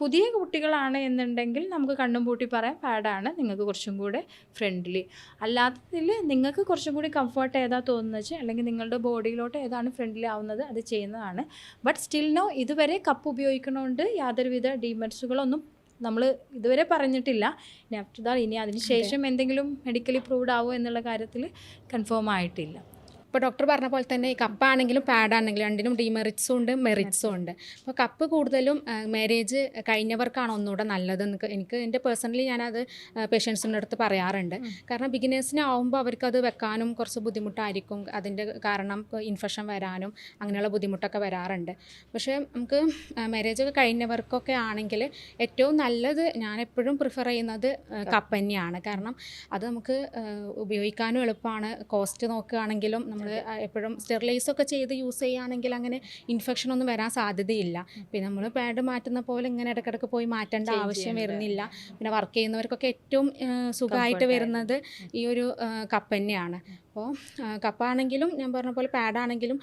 A: പുതിയ കുട്ടികളാണ് എന്നുണ്ടെങ്കിൽ നമുക്ക് കണ്ണും പൂട്ടി പറയാം പാഡാണ് നിങ്ങൾക്ക് കുറച്ചും കൂടെ ഫ്രണ്ട്ലി അല്ലാത്തതിൽ നിങ്ങൾക്ക് കുറച്ചും കൂടി കംഫർട്ട് ഏതാ തോന്നുന്നത് വെച്ചാൽ അല്ലെങ്കിൽ നിങ്ങളുടെ ബോഡിയിലോട്ട് ഏതാണ് ഫ്രണ്ട്ലി ആവുന്നത് അത് ചെയ്യുന്നതാണ്. ബട്ട് സ്റ്റിൽ നോ ഇതുവരെ കപ്പ് ഉപയോഗിക്കണോണ്ട് യാതൊരുവിധ ഡീമെറിറ്റ്സുകളൊന്നും നമ്മൾ ഇതുവരെ പറഞ്ഞിട്ടില്ല. ഇനി ആഫ്റ്റർ ദാൾ ഇനി അതിന് ശേഷം എന്തെങ്കിലും മെഡിക്കലി പ്രൂവ്ഡ് ആവുമോ എന്നുള്ള കാര്യത്തിൽ കൺഫേം ആയിട്ടില്ല.
B: ഇപ്പോൾ ഡോക്ടർ പറഞ്ഞ പോലെ തന്നെ ഈ കപ്പാണെങ്കിലും പാഡാണെങ്കിലും രണ്ടിനും ഡിമെറിറ്റ്സും ഉണ്ട് മെറിറ്റ്സും ഉണ്ട്. അപ്പോൾ കപ്പ് കൂടുതലും മാരേജ് കഴിഞ്ഞവർക്കാണ് ഒന്നുകൂടെ നല്ലതെന്ന് എനിക്ക് എന്റെ പേഴ്സണലി ഞാനത് പേഷ്യൻസിന്റെ അടുത്ത് പറയാറുണ്ട്. കാരണം ബിഗിനേഴ്സിനാവുമ്പോൾ അവർക്കത് വെക്കാനും കുറച്ച് ബുദ്ധിമുട്ടായിരിക്കും. അതിന്റെ കാരണം ഇൻഫെക്ഷൻ വരാനും അങ്ങനെയുള്ള ബുദ്ധിമുട്ടൊക്കെ വരാറുണ്ട്. പക്ഷേ നമുക്ക് മാരേജ് ഒക്കെ കഴിഞ്ഞവർക്കൊക്കെ ആണെങ്കിൽ ഏറ്റവും നല്ലത് ഞാൻ എപ്പോഴും പ്രിഫർ ചെയ്യുന്നത് കപ്പ് തന്നെയാണ്. കാരണം അത് നമുക്ക് ഉപയോഗിക്കാനും എളുപ്പമാണ്. കോസ്റ്റ് നോക്കുകയാണെങ്കിലും നമ്മൾ നമ്മൾ എപ്പോഴും സ്റ്റെറിലൈസ് ഒക്കെ ചെയ്ത് യൂസ് ചെയ്യുകയാണെങ്കിൽ അങ്ങനെ ഇൻഫെക്ഷൻ ഒന്നും വരാൻ സാധ്യതയില്ല. പിന്നെ നമ്മൾ പാഡ് മാറ്റുന്ന പോലെ ഇങ്ങനെ ഇടയ്ക്കിടയ്ക്ക് പോയി മാറ്റേണ്ട ആവശ്യം വരുന്നില്ല. പിന്നെ വർക്ക് ചെയ്യുന്നവർക്കൊക്കെ ഏറ്റവും സുഖമായിട്ട് വരുന്നത് ഈ ഒരു കപ്പന്നെയാണ് കപ്പ് തന്നെയാണ്. അപ്പോൾ കപ്പാണെങ്കിലും ഞാൻ പറഞ്ഞ പോലെ പാഡാണെങ്കിലും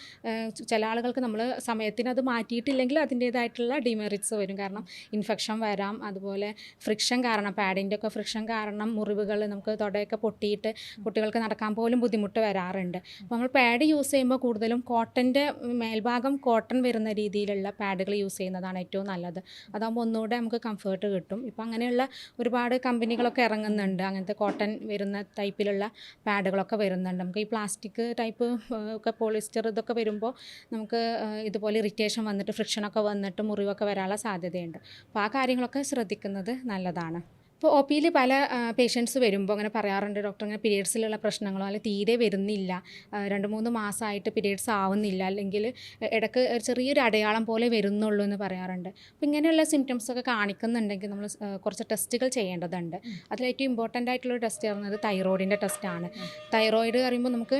B: ചില ആളുകൾക്ക് നമ്മൾ സമയത്തിന് അത് മാറ്റിയിട്ടില്ലെങ്കിൽ അതിന്റേതായിട്ടുള്ള ഡിമെറിറ്റ്സ് വരും. കാരണം ഇൻഫെക്ഷൻ വരാം അതുപോലെ ഫ്രിക്ഷൻ കാരണം പാഡിന്റെ ഒക്കെ ഫ്രിക്ഷൻ കാരണം മുറിവുകൾ നമുക്ക് തുടയൊക്കെ പൊട്ടിയിട്ട് കുട്ടികൾക്ക് നടക്കാൻ പോലും ബുദ്ധിമുട്ട് വരാറുണ്ട്. അപ്പോൾ നമ്മൾ പാഡ് യൂസ് ചെയ്യുമ്പോൾ കൂടുതലും കോട്ടന്റെ മേൽഭാഗം കോട്ടൺ വരുന്ന രീതിയിലുള്ള പാഡുകൾ യൂസ് ചെയ്യുന്നതാണ് ഏറ്റവും നല്ലത്. അതാകുമ്പോൾ ഒന്നുകൂടെ നമുക്ക് കംഫേർട്ട് കിട്ടും. ഇപ്പോൾ അങ്ങനെയുള്ള ഒരുപാട് കമ്പനികളൊക്കെ ഇറങ്ങുന്നുണ്ട്. അങ്ങനത്തെ കോട്ടൺ വരുന്ന ടൈപ്പിലുള്ള പാഡുകളൊക്കെ വരുന്നുണ്ട്. നമുക്ക് ഈ പ്ലാസ്റ്റിക് ടൈപ്പ് ഒക്കെ പോളിസ്റ്റർ ഇതൊക്കെ വരുമ്പോൾ നമുക്ക് ഇതുപോലെ ഇറിറ്റേഷൻ വന്നിട്ട് ഫ്രിക്ഷനൊക്കെ വന്നിട്ട് മുറിവൊക്കെ വരാനുള്ള സാധ്യതയുണ്ട്. അപ്പോൾ ആ കാര്യങ്ങളൊക്കെ ശ്രദ്ധിക്കുന്നത് നല്ലതാണ്. ഇപ്പോൾ ഒ പിയിൽ പല പേഷ്യൻസ് വരുമ്പോൾ അങ്ങനെ പറയാറുണ്ട് ഡോക്ടർ അങ്ങനെ പീരീഡ്സിലുള്ള പ്രശ്നങ്ങളോ അല്ലെങ്കിൽ തീരെ വരുന്നില്ല. രണ്ട് മൂന്ന് മാസമായിട്ട് പീരീഡ്സ് ആവുന്നില്ല. അല്ലെങ്കിൽ ഇടയ്ക്ക് ചെറിയൊരു അടയാളം പോലെ വരുന്നുള്ളൂ എന്ന് പറയാറുണ്ട്. അപ്പോൾ ഇങ്ങനെയുള്ള സിംറ്റംസ് ഒക്കെ കാണിക്കുന്നുണ്ടെങ്കിൽ നമ്മൾ കുറച്ച് ടെസ്റ്റുകൾ ചെയ്യേണ്ടതുണ്ട്. അതിൽ ഏറ്റവും ഇമ്പോർട്ടന്റ് ആയിട്ടുള്ള ടെസ്റ്റ് പറയുന്നത് തൈറോയിഡിന്റെ ടെസ്റ്റാണ് തൈറോയിഡ് പറയുമ്പോൾ നമുക്ക്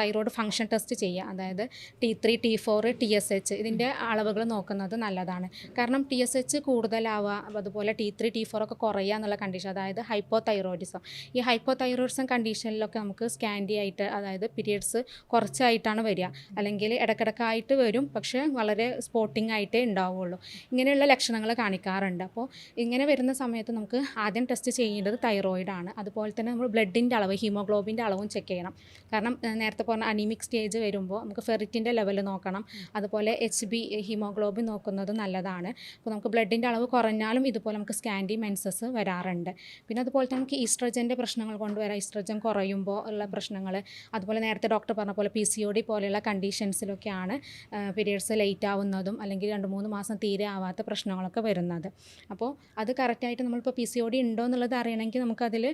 B: തൈറോയിഡ് ഫങ്ഷൻ ടെസ്റ്റ് ചെയ്യാം. അതായത് T three T four T S H ഇതിന്റെ അളവുകൾ നോക്കുന്നത് നല്ലതാണ്. കാരണം ടി എസ് എച്ച് കൂടുതലാവുക അതുപോലെ ടി ത്രീ ടി ഫോർ ഒക്കെ കുറയുക എന്നുള്ള കണ്ടീഷൻ അതായത് ഹൈപ്പോ തൈറോയിഡിസം ഈ ഹൈപ്പോ തൈറോയിഡിസം കണ്ടീഷനിലൊക്കെ നമുക്ക് സ്കാൻഡി ആയിട്ട് അതായത് പീരിയഡ്സ് കുറച്ചായിട്ടാണ് വരിക. അല്ലെങ്കിൽ ഇടക്കിടക്കായിട്ട് വരും പക്ഷേ വളരെ സ്പോട്ടിംഗ് ആയിട്ടേ ഉണ്ടാവുള്ളൂ. ഇങ്ങനെയുള്ള ലക്ഷണങ്ങൾ കാണിക്കാറുണ്ട്. അപ്പോൾ ഇങ്ങനെ വരുന്ന സമയത്ത് നമുക്ക് ആദ്യം ടെസ്റ്റ് ചെയ്യേണ്ടത് തൈറോയിഡാണ് അതുപോലെ തന്നെ നമ്മൾ ബ്ലഡിന്റെ അളവ് ഹീമോഗ്ലോബിന്റെ അളവും ചെക്ക് ചെയ്യണം. കാരണം നേരത്തെ പറഞ്ഞ അനീമിക് സ്റ്റേജ് വരുമ്പോൾ നമുക്ക് ഫെറിറ്റിന്റെ ലെവൽ നോക്കണം. അതുപോലെ എച്ച് ബി ഹീമോഗ്ലോബിൻ നോക്കുന്നത് നല്ലതാണ്. അപ്പോൾ നമുക്ക് ബ്ലഡിന്റെ അളവ് കുറഞ്ഞാലും ഇതുപോലെ നമുക്ക് സ്കാൻഡി മെൻസസ് വരാറുണ്ട്. പിന്നെ അതുപോലെ തന്നെ നമുക്ക് ഈസ്ട്രജന്റെ പ്രശ്നങ്ങൾ കൊണ്ടുവരാം. ഈസ്ട്രജൻ കുറയുമ്പോൾ ഉള്ള പ്രശ്നങ്ങൾ. അതുപോലെ നേരത്തെ ഡോക്ടർ പറഞ്ഞ പോലെ പി സി ഒ ഡി പോലെയുള്ള കണ്ടീഷൻസിലൊക്കെയാണ് പീരിയഡ്സ് ലേറ്റ് ആവുന്നതും അല്ലെങ്കിൽ രണ്ട് മൂന്ന് മാസം തീരെ ആവാത്ത പ്രശ്നങ്ങളൊക്കെ വരുന്നത്. അപ്പോൾ അത് കറക്റ്റായിട്ട് നമ്മളിപ്പോൾ പി സി ഒ ഡി ഉണ്ടോ എന്നുള്ളത് അറിയണമെങ്കിൽ നമുക്കതിൽ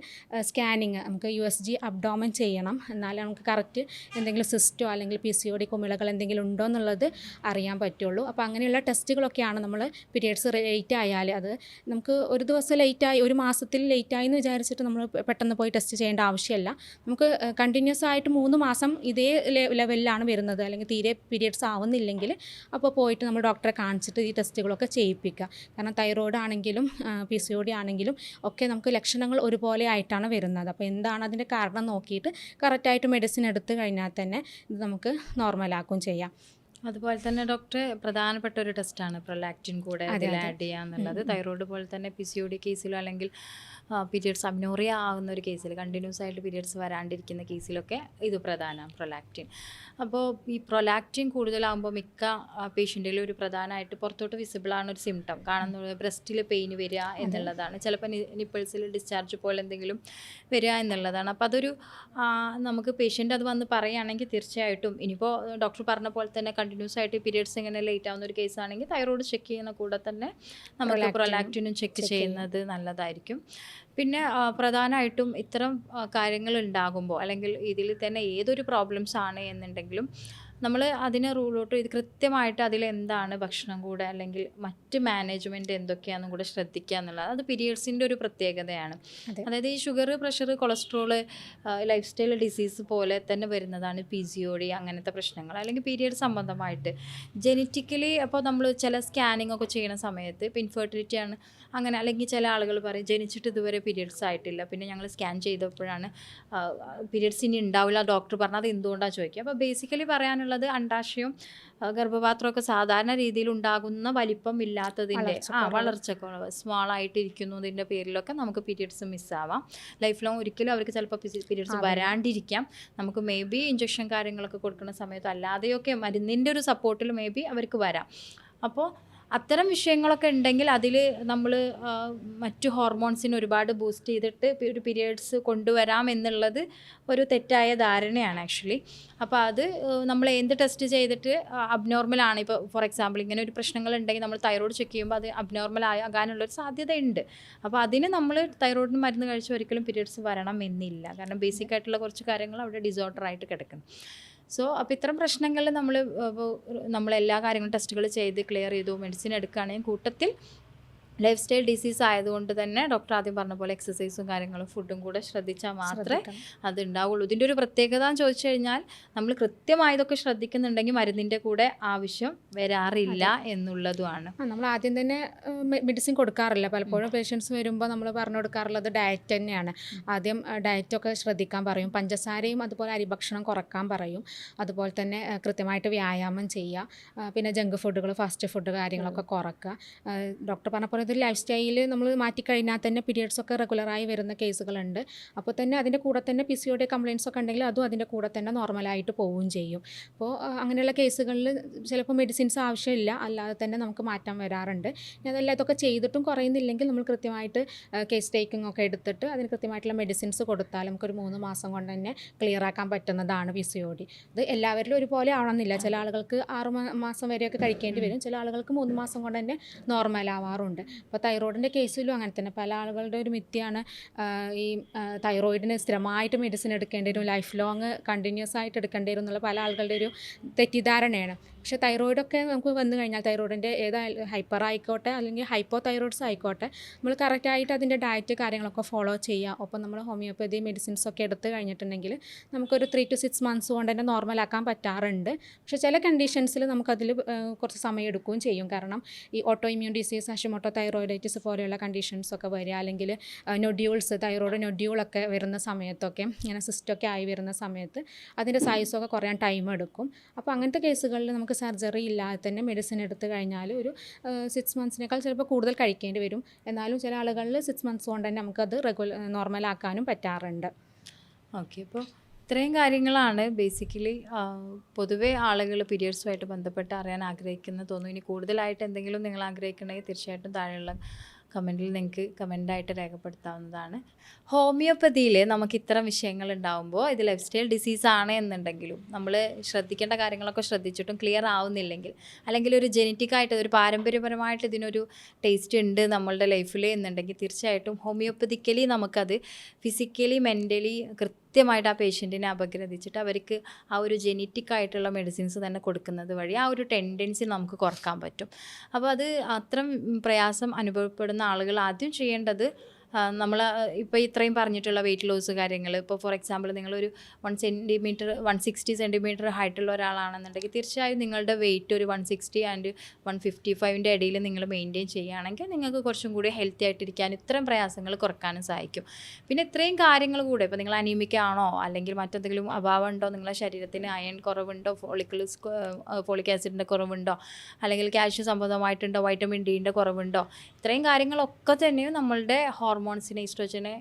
B: സ്കാനിങ് നമുക്ക് യു എസ് ജി അബ്ഡോമൻ ചെയ്യണം. എന്നാലേ നമുക്ക് കറക്റ്റ് എന്തെങ്കിലും സിസ്റ്റോ അല്ലെങ്കിൽ പി സി ഒ ഡി കുമിളകൾ എന്തെങ്കിലും ഉണ്ടോ എന്നുള്ളത് അറിയാൻ പറ്റുള്ളൂ. അപ്പോൾ അങ്ങനെയുള്ള ടെസ്റ്റുകളൊക്കെയാണ് നമ്മൾ പീരിയഡ്സ് ലേറ്റ് ആയാൽ അത് നമുക്ക് ഒരു ദിവസം ലേറ്റായി ഒരു മാസത്തിൽ ലേറ്റായി എന്ന് വിചാരിച്ചിട്ട് നമ്മൾ പെട്ടെന്ന് പോയി ടെസ്റ്റ് ചെയ്യേണ്ട ആവശ്യമില്ല നമുക്ക് കണ്ടിന്യൂസ് ആയിട്ട് മൂന്ന് മാസം ഇതേ ലെവലിലാണ് വരുന്നത്. അല്ലെങ്കിൽ തീരെ പീരിയഡ്സ് ആവുന്നില്ലെങ്കിൽ അപ്പോൾ പോയിട്ട് നമ്മൾ ഡോക്ടറെ കാണിച്ചിട്ട് ഈ ടെസ്റ്റുകളൊക്കെ ചെയ്യിപ്പിക്കുക. കാരണം തൈറോയ്ഡ് ആണെങ്കിലും പി സി ഒ ഡി ആണെങ്കിലും ഒക്കെ നമുക്ക് ലക്ഷണങ്ങൾ ഒരുപോലെ ആയിട്ടാണ് വരുന്നത്. അപ്പോൾ എന്താണ് അതിന്റെ കാരണം നോക്കിയിട്ട് കറക്റ്റായിട്ട് മെഡിസിൻ എടുത്തു കഴിഞ്ഞാൽ തന്നെ ഇത് നമുക്ക് നോർമലാക്കും ചെയ്യാം.
A: അതുപോലെ തന്നെ ഡോക്ടർ പ്രധാനപ്പെട്ട ഒരു ടെസ്റ്റാണ് പ്രൊലാക്റ്റിൻ കൂടെ
B: അതെ,
A: അതിൽ
B: അതെ.
A: ആഡ് ചെയ്യാന്നുള്ളത്. തൈറോയിഡ് പോലെ തന്നെ പി സി ഒ ഡി കേസിലോ അല്ലെങ്കിൽ പീരിയഡ്സ് അബ്നോറിയ ആകുന്ന ഒരു കേസിൽ കണ്ടിന്യൂസ് ആയിട്ട് പീരിയഡ്സ് വരാണ്ടിരിക്കുന്ന കേസിലൊക്കെ ഇത് പ്രധാനമാണ് പ്രൊലാക്റ്റിൻ. അപ്പോൾ ഈ പ്രൊലാക്റ്റിൻ കൂടുതലാകുമ്പോൾ മിക്ക പേഷ്യന്റിലും ഒരു പ്രധാനമായിട്ട് പുറത്തോട്ട് വിസിബിൾ ആണ് ഒരു സിംറ്റം കാണുന്നത് ബ്രസ്റ്റിൽ പെയിൻ വരിക എന്നുള്ളതാണ്. ചിലപ്പോൾ നിപ്പിൾസിൽ ഡിസ്ചാർജ് പോലെ എന്തെങ്കിലും വരിക എന്നുള്ളതാണ്. അപ്പോൾ അതൊരു നമുക്ക് പേഷ്യന്റ് അത് വന്ന് പറയുകയാണെങ്കിൽ തീർച്ചയായിട്ടും. ഇനിയിപ്പോൾ ഡോക്ടർ പറഞ്ഞ പോലെ തന്നെ കണ്ടിന്യൂസ് ആയിട്ട് പീരിയഡ്സ് ഇങ്ങനെ ലേറ്റ് ആവുന്ന ഒരു കേസ് ആണെങ്കിൽ തൈറോയ്ഡ് ചെക്ക് ചെയ്യുന്ന കൂടെ തന്നെ നമുക്ക് പ്രൊലാക്റ്റിനും ചെക്ക് ചെയ്യുന്നത് നല്ലതായിരിക്കും. പിന്നെ പ്രധാനമായിട്ടും ഇത്തരം കാര്യങ്ങൾ ഉണ്ടാകുമ്പോൾ അല്ലെങ്കിൽ ഇതിൽ തന്നെ ഏതൊരു പ്രോബ്ലംസ് ആണ് എന്നുണ്ടെങ്കിലും നമ്മൾ അതിനെ റൂൾ ഔട്ട് ചെയ്ത് കൃത്യമായിട്ട് അതിൽ എന്താണ് ഭക്ഷണം കൂടെ അല്ലെങ്കിൽ മറ്റ് മാനേജ്മെന്റ് എന്തൊക്കെയാണെന്നും കൂടെ ശ്രദ്ധിക്കുക എന്നുള്ളത് അത് പീരിയഡ്സിന്റെ ഒരു പ്രത്യേകതയാണ്. അതായത് ഈ sugar pressure cholesterol lifestyle disease പോലെ തന്നെ വരുന്നതാണ് പി ജി ഒ ഡി അങ്ങനത്തെ പ്രശ്നങ്ങൾ. അല്ലെങ്കിൽ പീരിയഡ് സംബന്ധമായിട്ട്. ജെനറ്റിക്കലി അപ്പോൾ നമ്മൾ ചില സ്കാനിങ് ഒക്കെ ചെയ്യുന്ന സമയത്ത് ഇപ്പോൾ ഇൻഫെർട്ടിലിറ്റി ആണ് അങ്ങനെ അല്ലെങ്കിൽ ചില ആളുകൾ പറയും ജനിച്ചിട്ട് ഇതുവരെ പീരിയഡ്സ് ആയിട്ടില്ല. പിന്നെ ഞങ്ങൾ സ്കാൻ ചെയ്തപ്പോഴാണ് പീരിയഡ്സ് ഇനി ഉണ്ടാവില്ല. ഡോക്ടർ പറഞ്ഞത് അത് എന്തുകൊണ്ടാണ് ചോദിക്കുക. അപ്പോൾ ബേസിക്കലി പറയാനുള്ളത് അണ്ടാശയവും ആ, ഗർഭപാത്രമൊക്കെ സാധാരണ രീതിയിൽ ഉണ്ടാകുന്ന വലിപ്പം ഇല്ലാത്തതിന്റെ ആ
B: വളർച്ചക്കുറവ്.
A: സ്മോൾ സ്മാൾ ആയിട്ടിരിക്കുന്നതിന്റെ പേരിലൊക്കെ നമുക്ക് പീരിയഡ്സ് മിസ്സാവാം ലൈഫ് ലോങ് ഒരിക്കലും അവർക്ക് ചിലപ്പോൾ പീരിയഡ്സ് വരാണ്ടിരിക്കാം. നമുക്ക് മേ ബി ഇഞ്ചക്ഷൻ കാര്യങ്ങളൊക്കെ കൊടുക്കുന്ന സമയത്ത് അല്ലാതെയൊക്കെ മരുന്നിന്റെ ഒരു സപ്പോർട്ടിൽ മേ ബി അവർക്ക് വരാം. അപ്പോൾ അത്തരം വിഷയങ്ങളൊക്കെ ഉണ്ടെങ്കിൽ അതിൽ നമ്മൾ മറ്റു ഹോർമോൺസിന് ഒരുപാട് ബൂസ്റ്റ് ചെയ്തിട്ട് ഒരു പീരിയഡ്സ് കൊണ്ടുവരാം എന്നുള്ളത് ഒരു തെറ്റായ ധാരണയാണ് ആക്ച്വലി അപ്പോൾ അത് നമ്മൾ എന്ത് ടെസ്റ്റ് ചെയ്തിട്ട് അബ്നോർമൽ ആണ്. ഇപ്പോൾ ഫോർ എക്സാമ്പിൾ ഇങ്ങനെ ഒരു പ്രശ്നങ്ങൾ ഉണ്ടെങ്കിൽ നമ്മൾ തൈറോയ്ഡ് ചെക്ക് ചെയ്യുമ്പോൾ അത് അബ്നോർമൽ ആകാനുള്ളൊരു സാധ്യതയുണ്ട്. അപ്പോൾ അതിന് നമ്മൾ തൈറോയിഡിന് മരുന്ന് കഴിച്ച് ഒരിക്കലും പീരിയഡ്സ് വരണം എന്നില്ല. കാരണം ബേസിക് ആയിട്ടുള്ള കുറച്ച് കാര്യങ്ങൾ അവിടെ ഡിസോർഡർ ആയിട്ട് കിടക്കണം സോ അപ്പോൾ ഇത്തരം പ്രശ്നങ്ങളിൽ നമ്മൾ നമ്മൾ എല്ലാ കാര്യങ്ങളും ടെസ്റ്റുകൾ ചെയ്ത് ക്ലിയർ ചെയ്തു മെഡിസിൻ എടുക്കുകയാണെങ്കിൽ കൂട്ടത്തിൽ ലൈഫ് സ്റ്റൈൽ ഡിസീസ് ആയതുകൊണ്ട് തന്നെ ഡോക്ടർ ആദ്യം പറഞ്ഞ പോലെ എക്സസൈസും കാര്യങ്ങളും ഫുഡും കൂടെ ശ്രദ്ധിച്ചാൽ മാത്രമേ അത് ഉണ്ടാവുള്ളൂ ഇതിന്റെ ഒരു പ്രത്യേകത എന്ന് ചോദിച്ചു കഴിഞ്ഞാൽ നമ്മൾ കൃത്യമായി ഇതൊക്കെ ശ്രദ്ധിക്കുന്നുണ്ടെങ്കിൽ മരുന്നിന്റെ കൂടെ ആവശ്യം വരാറില്ല എന്നുള്ളതുമാണ്.
B: നമ്മൾ ആദ്യം തന്നെ മെഡിസിൻ കൊടുക്കാറില്ല. പലപ്പോഴും പേഷ്യൻസ് വരുമ്പോൾ നമ്മൾ പറഞ്ഞു കൊടുക്കാറുള്ളത് ഡയറ്റ് തന്നെയാണ്. ആദ്യം ഡയറ്റൊക്കെ ശ്രദ്ധിക്കാൻ പറയും. പഞ്ചസാരയും അതുപോലെ അരിഭക്ഷണം കുറയ്ക്കാൻ പറയും. അതുപോലെ തന്നെ കൃത്യമായിട്ട് വ്യായാമം ചെയ്യുക. പിന്നെ ജങ്ക് ഫുഡുകൾ ഫാസ്റ്റ് ഫുഡ് കാര്യങ്ങളൊക്കെ കുറക്കുക. ഡോക്ടർ പറഞ്ഞ പോലെ ഇതൊരു ലൈഫ് സ്റ്റൈൽ നമ്മൾ മാറ്റിക്കഴിഞ്ഞാൽ തന്നെ പീരിയഡ്സ് ഒക്കെ റെഗുലറായി വരുന്ന കേസുകളുണ്ട് അപ്പോൾ തന്നെ അതിന്റെ കൂടെ തന്നെ P C O D complaints ഒക്കെ ഉണ്ടെങ്കിൽ അതും അതിന്റെ കൂടെ തന്നെ നോർമലായിട്ട് പോവുകയും ചെയ്യും. അപ്പോൾ അങ്ങനെയുള്ള കേസുകളിൽ ചിലപ്പോൾ മെഡിസിൻസ് ആവശ്യമില്ല. അല്ലാതെ തന്നെ നമുക്ക് മാറ്റം വരാറുണ്ട്. അതല്ല ഇതൊക്കെ ചെയ്തിട്ടും കുറയുന്നില്ലെങ്കിൽ നമ്മൾ കൃത്യമായിട്ട് കേസ് ടേക്കിംഗ് ഒക്കെ എടുത്തിട്ട് അതിന് കൃത്യമായിട്ടുള്ള മെഡിസിൻസ് കൊടുത്താൽ നമുക്കൊരു മൂന്ന് മാസം കൊണ്ട് തന്നെ ക്ലിയർ ആക്കാൻ പറ്റുന്നതാണ് പി സി ഒ ഡി ഇത് എല്ലാവരിലും ഒരുപോലെ ആവണമെന്നില്ല. ചില ആളുകൾക്ക് ആറ് മാസം വരെയൊക്കെ കഴിക്കേണ്ടി വരും. ചില ആളുകൾക്ക് മൂന്ന് മാസം കൊണ്ട് തന്നെ നോർമൽ ആവാറുണ്ട്. അപ്പോൾ തൈറോയിഡിന്റെ കേസിലും അങ്ങനെ തന്നെ. പല ആളുകളുടെ ഒരു മിഥ്യയാണ് ഈ തൈറോയിഡിന് സ്ഥിരമായിട്ട് മെഡിസിൻ എടുക്കേണ്ടി വരും ലൈഫ് ലോങ് കണ്ടിന്യൂസ് ആയിട്ട് എടുക്കേണ്ടി വരും എന്നുള്ള പല ആളുകളുടെ ഒരു തെറ്റിദ്ധാരണയാണ്. പക്ഷേ തൈറോയിഡൊക്കെ നമുക്ക് വന്നു കഴിഞ്ഞാൽ തൈറോയിഡിന്റെ ഏതായാലും ഹൈപ്പർ ആയിക്കോട്ടെ അല്ലെങ്കിൽ ഹൈപ്പോ തൈറോയിഡ്സ് ആയിക്കോട്ടെ നമ്മൾ കറക്റ്റായിട്ട് അതിന്റെ ഡയറ്റ് കാര്യങ്ങളൊക്കെ ഫോളോ ചെയ്യുക. ഒപ്പം നമ്മൾ ഹോമിയോപ്പതി മെഡിസിൻസ് ഒക്കെ എടുത്ത് കഴിഞ്ഞിട്ടുണ്ടെങ്കിൽ നമുക്കൊരു ത്രീ ടു സിക്സ് മന്ത്സ് കൊണ്ട് തന്നെ നോർമലാക്കാൻ പറ്റാറുണ്ട്. പക്ഷേ ചില കണ്ടീഷൻസിൽ നമുക്കതിൽ കുറച്ച് സമയം എടുക്കുകയും ചെയ്യും. കാരണം ഈ autoimmune disease Hashimoto thyroiditis പോലെയുള്ള കണ്ടീഷൻസ് ഒക്കെ വരിക അല്ലെങ്കിൽ നൊഡ്യൂൾസ് തൈറോയിഡ് നൊഡ്യൂളൊക്കെ വരുന്ന സമയത്തൊക്കെ ഇങ്ങനെ സിസ്റ്റൊക്കെ ആയി വരുന്ന സമയത്ത് അതിന്റെ സൈസൊക്കെ കുറയാൻ ടൈം എടുക്കും. അപ്പോൾ അങ്ങനത്തെ കേസുകളിൽ നമുക്ക് സർജറി ഇല്ലാതെ തന്നെ മെഡിസിൻ എടുത്തു കഴിഞ്ഞാൽ ഒരു സിക്സ് മന്ത്സിനേക്കാൾ ചിലപ്പോൾ കൂടുതൽ കഴിക്കേണ്ടി വരും. എന്നാലും ചില ആളുകളിൽ സിക്സ് മന്ത്സ് കൊണ്ട് തന്നെ നമുക്കത് റെഗുലർ നോർമലാക്കാനും പറ്റാറുണ്ട്.
A: ഓക്കെ അപ്പോൾ ഇത്രയും കാര്യങ്ങളാണ് ബേസിക്കലി പൊതുവേ ആളുകൾ പീരിയഡ്സുമായിട്ട് ബന്ധപ്പെട്ട് അറിയാൻ ആഗ്രഹിക്കുന്നത് തോന്നുന്നു. ഇനി കൂടുതലായിട്ട് എന്തെങ്കിലും നിങ്ങൾ ആഗ്രഹിക്കണമെങ്കിൽ തീർച്ചയായിട്ടും താഴെയുള്ള കമന്റിൽ നിങ്ങൾക്ക് കമന്റായിട്ട് രേഖപ്പെടുത്താവുന്നതാണ്. ഹോമിയോപ്പതിയിൽ നമുക്ക് ഇത്തരം വിഷയങ്ങൾ ഉണ്ടാകുമ്പോൾ ഇത് ലൈഫ് സ്റ്റൈൽ ഡിസീസ് ആണ് എന്നുണ്ടെങ്കിലും നമ്മൾ ശ്രദ്ധിക്കേണ്ട കാര്യങ്ങളൊക്കെ ശ്രദ്ധിച്ചിട്ടും ക്ലിയർ ആവുന്നില്ലെങ്കിൽ അല്ലെങ്കിൽ ഒരു ജനറ്റിക്കായിട്ട് ഒരു പാരമ്പര്യപരമായിട്ട് ഇതിനൊരു ടേസ്റ്റ് ഉണ്ട് നമ്മളുടെ ലൈഫിൽ എന്നുണ്ടെങ്കിൽ തീർച്ചയായിട്ടും ഹോമിയോപ്പതിക്കലി നമുക്കത് ഫിസിക്കലി മെന്റലി കൃത്യമായിട്ട് ആ പേഷ്യന്റിനെ അപഗ്രഥിച്ചിട്ട് അവർക്ക് ആ ഒരു ജെനറ്റിക് ആയിട്ടുള്ള മെഡിസിൻസ് തന്നെ കൊടുക്കുന്നത് വഴി ആ ഒരു ടെൻഡൻസി നമുക്ക് കുറയ്ക്കാൻ പറ്റും. അപ്പോൾ അത് അത്രയും പ്രയാസം അനുഭവപ്പെടുന്ന ആളുകൾ ആദ്യം ചെയ്യേണ്ടത് നമ്മൾ ഇപ്പോൾ ഇത്രയും പറഞ്ഞിട്ടുള്ള വെയിറ്റ് ലോസ് കാര്യങ്ങൾ ഇപ്പോൾ ഫോർ എക്സാമ്പിൾ നിങ്ങളൊരു one centimetre one sixty centimetre ഹൈറ്റുള്ള ഒരാളാണെന്നുണ്ടെങ്കിൽ തീർച്ചയായും നിങ്ങളുടെ വെയിറ്റ് ഒരു one sixty and one fifty ഫൈവിന്റെ ഇടയിൽ നിങ്ങൾ മെയിന്റെയിൻ ചെയ്യുകയാണെങ്കിൽ നിങ്ങൾക്ക് കുറച്ചും കൂടി ഹെൽത്തി ആയിട്ടിരിക്കാൻ ഇത്രയും പ്രയാസങ്ങൾ കുറക്കാനും സഹായിക്കും പിന്നെ ഇത്രയും കാര്യങ്ങൾ കൂടെ ഇപ്പോൾ നിങ്ങൾ അനീമിക് ആണോ അല്ലെങ്കിൽ മറ്റെന്തെങ്കിലും അഭാവം ഉണ്ടോ നിങ്ങളുടെ ശരീരത്തിന് അയൺ കുറവുണ്ടോ ഫോളിക്കിൾസ് ഫോളിക് ആസിഡിന്റെ കുറവുണ്ടോ അല്ലെങ്കിൽ കാൽഷ്യം സംബന്ധമായിട്ടുണ്ടോ വൈറ്റമിൻ ഡിന്റെ കുറവുണ്ടോ ഇത്രയും കാര്യങ്ങളൊക്കെ തന്നെയും നമ്മളുടെ ഹോർമോൺസിനെ ഈസ്ട്രോജനെ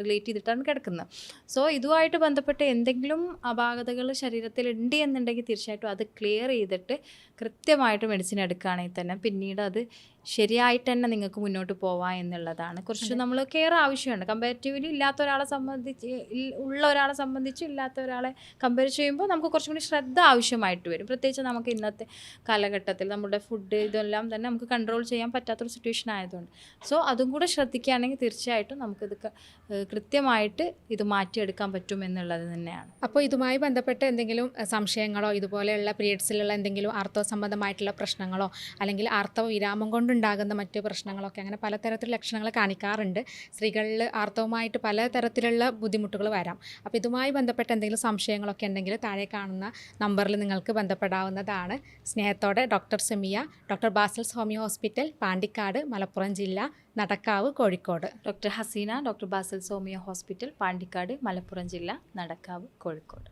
A: റിലേറ്റ് ചെയ്തിട്ടാണ് കിടക്കുന്നത്. സോ ഇതുമായിട്ട് ബന്ധപ്പെട്ട് എന്തെങ്കിലും അപാകതകൾ ശരീരത്തിൽ ഉണ്ട് എന്നുണ്ടെങ്കിൽ തീർച്ചയായിട്ടും അത് ക്ലിയർ ചെയ്തിട്ട് കൃത്യമായിട്ട് മെഡിസിൻ എടുക്കുകയാണെങ്കിൽ തന്നെ പിന്നീട് അത് ശരിയായിട്ട് തന്നെ നിങ്ങൾക്ക് മുന്നോട്ട് പോവാം എന്നുള്ളതാണ്. കുറച്ച് നമ്മൾ കെയർ ആവശ്യമുണ്ട്. കമ്പാരിറ്റീവ്ലി ഇല്ലാത്ത ഒരാളെ സംബന്ധിച്ച് ഉള്ള ഒരാളെ സംബന്ധിച്ച് ഇല്ലാത്ത ഒരാളെ കമ്പയർ ചെയ്യുമ്പോൾ നമുക്ക് കുറച്ചും കൂടി ശ്രദ്ധ ആവശ്യമായിട്ട് വരും. പ്രത്യേകിച്ച് നമുക്ക് ഇന്നത്തെ കാലഘട്ടത്തിൽ നമ്മുടെ ഫുഡ് ഇതെല്ലാം തന്നെ നമുക്ക് കൺട്രോൾ ചെയ്യാൻ പറ്റാത്തൊരു സിറ്റുവേഷൻ ആയതുകൊണ്ട്. സോ അതും കൂടെ ശ്രദ്ധിക്കുകയാണെങ്കിൽ തീർച്ചയായിട്ടും നമുക്കിത് കൃത്യമായിട്ട് ഇത് മാറ്റിയെടുക്കാൻ പറ്റും എന്നുള്ളത് തന്നെയാണ്.
B: അപ്പോൾ ഇതുമായി ബന്ധപ്പെട്ട് എന്തെങ്കിലും സംശയങ്ങളോ ഇതുപോലെയുള്ള പീരീഡ്സിലുള്ള എന്തെങ്കിലും ആർത്തവ സംബന്ധമായിട്ടുള്ള പ്രശ്നങ്ങളോ അല്ലെങ്കിൽ ആർത്തവ വിരാമം കൊണ്ടുണ്ടാകുന്ന മറ്റ് പ്രശ്നങ്ങളൊക്കെ അങ്ങനെ പലതരത്തിലുള്ള ലക്ഷണങ്ങൾ കാണിക്കാറുണ്ട്. സ്ത്രീകളിൽ ആർത്തവമായിട്ട് പലതരത്തിലുള്ള ബുദ്ധിമുട്ടുകൾ വരാം. അപ്പോൾ ഇതുമായി ബന്ധപ്പെട്ട എന്തെങ്കിലും സംശയങ്ങളൊക്കെ ഉണ്ടെങ്കിൽ താഴെ കാണുന്ന നമ്പറിൽ നിങ്ങൾക്ക് ബന്ധപ്പെടാവുന്നതാണ്. സ്നേഹത്തോടെ doctor Semiya doctor Basil's homeo hospital Pandikkad Malappuram ജില്ല Nadakkavu Kozhikode.
A: Doctor Haseena doctor Basil's homeo hospital Pandikkad Malappuram ജില്ല നടക്കാവ് കോഴിക്കോട്.